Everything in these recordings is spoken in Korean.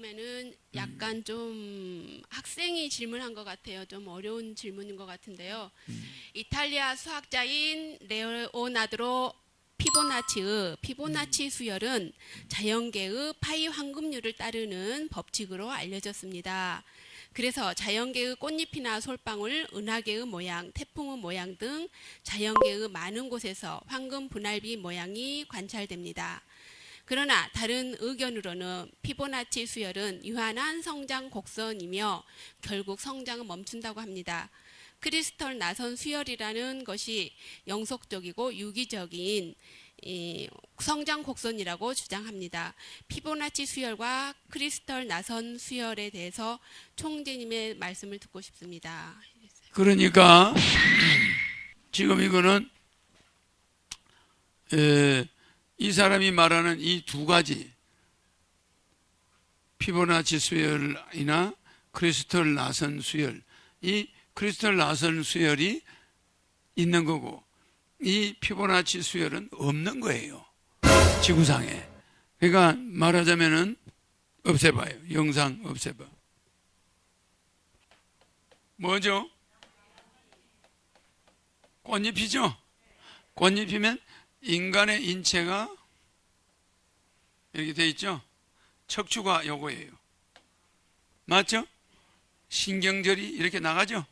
다음에는 약간 좀 학생이 질문한 것 같아요. 좀 어려운 질문인 것 같은데요. 이탈리아 수학자인 레오나드로 피보나치의 피보나치 수열은 자연계의 파이 황금률을 따르는 법칙으로 알려졌습니다. 그래서 자연계의 꽃잎이나 솔방울, 은하계의 모양, 태풍의 모양 등 자연계의 많은 곳에서 황금 분할비 모양이 관찰됩니다. 그러나 다른 의견으로는 피보나치 수열은 유한한 성장 곡선이며 결국 성장은 멈춘다고 합니다. 크리스털 나선 수열이라는 것이 영속적이고 유기적인 이 성장 곡선이라고 주장합니다. 피보나치 수열과 크리스털 나선 수열에 대해서 총재님의 말씀을 듣고 싶습니다. 그러니까 지금 이거는 에, 이 사람이 말하는 이 두 가지 피보나치 수열이나 크리스털 나선 수열. 이 크리스털 나선 수열이 있는 거고 이 피보나치 수열은 없는 거예요. 지구상에. 그러니까 말하자면은 없애봐요. 영상 없애봐. 뭐죠? 꽃잎이죠? 꽃잎이면 인간의 인체가 이렇게 돼 있죠? 척추가 요거예요. 맞죠? 신경절이 이렇게 나가죠?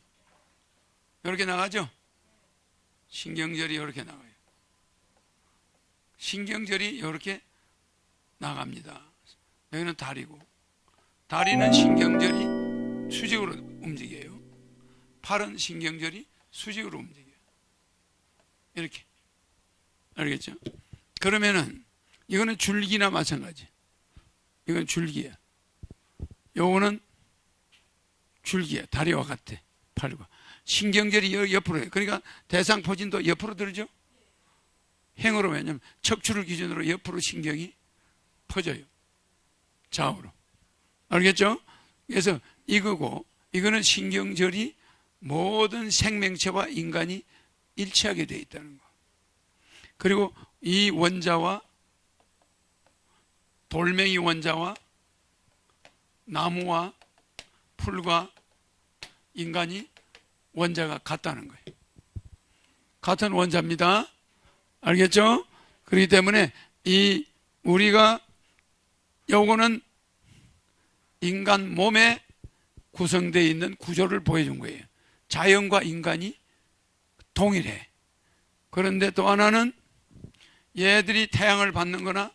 이렇게 나가죠? 신경절이 이렇게 나가요. 신경절이 이렇게 나갑니다. 여기는 다리고, 다리는 신경절이 수직으로 움직여요. 팔은 신경절이 수직으로 움직여요. 이렇게. 알겠죠? 그러면은 이거는 줄기나 마찬가지. 이건 줄기야. 요거는 줄기야. 다리와 같아. 팔과. 신경절이 여- 옆으로 해. 그러니까 대상포진도 옆으로 들죠? 행으로 왜냐면 척추를 기준으로 옆으로 신경이 퍼져요. 좌우로. 알겠죠? 그래서 이거고 이거는 신경절이 모든 생명체와 인간이 일치하게 되어 있다는 거. 그리고 이 원자와 돌멩이 원자와 나무와 풀과 인간이 원자가 같다는 거예요. 같은 원자입니다. 알겠죠? 그렇기 때문에 이 우리가 요거는 인간 몸에 구성되어 있는 구조를 보여준 거예요. 자연과 인간이 동일해. 그런데 또 하나는 얘들이 태양을 받는 거나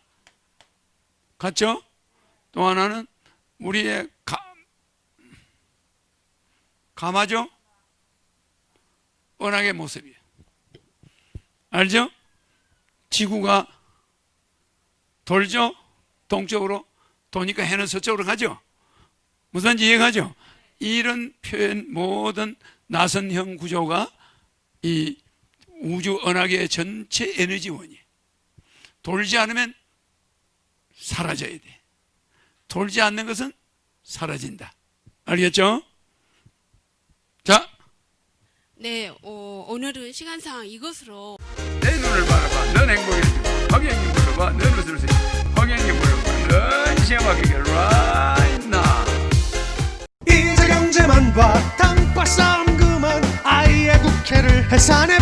같죠? 또 하나는 우리의 가, 감아죠? 은하의 모습이에요. 알죠? 지구가 돌죠? 동쪽으로 도니까 해는 서쪽으로 가죠? 무슨지 이해가죠? 이런 표현 모든 나선형 구조가 이 우주 은하계의 전체 에너지원이 돌지 않으면 사라져야 돼. 돌지 않는 것은 사라진다. 알겠죠? 자, 네, 어, 오늘은 시간상 이것으로 내 눈을 바라봐. 넌 행복해지고 황영님 불러봐. 넌 웃을 수 있어. 황영님 불러봐. 넌 시험하게 right now. 이제 경제만 봐 당파 싸움 그만 아이의 국회를 해산해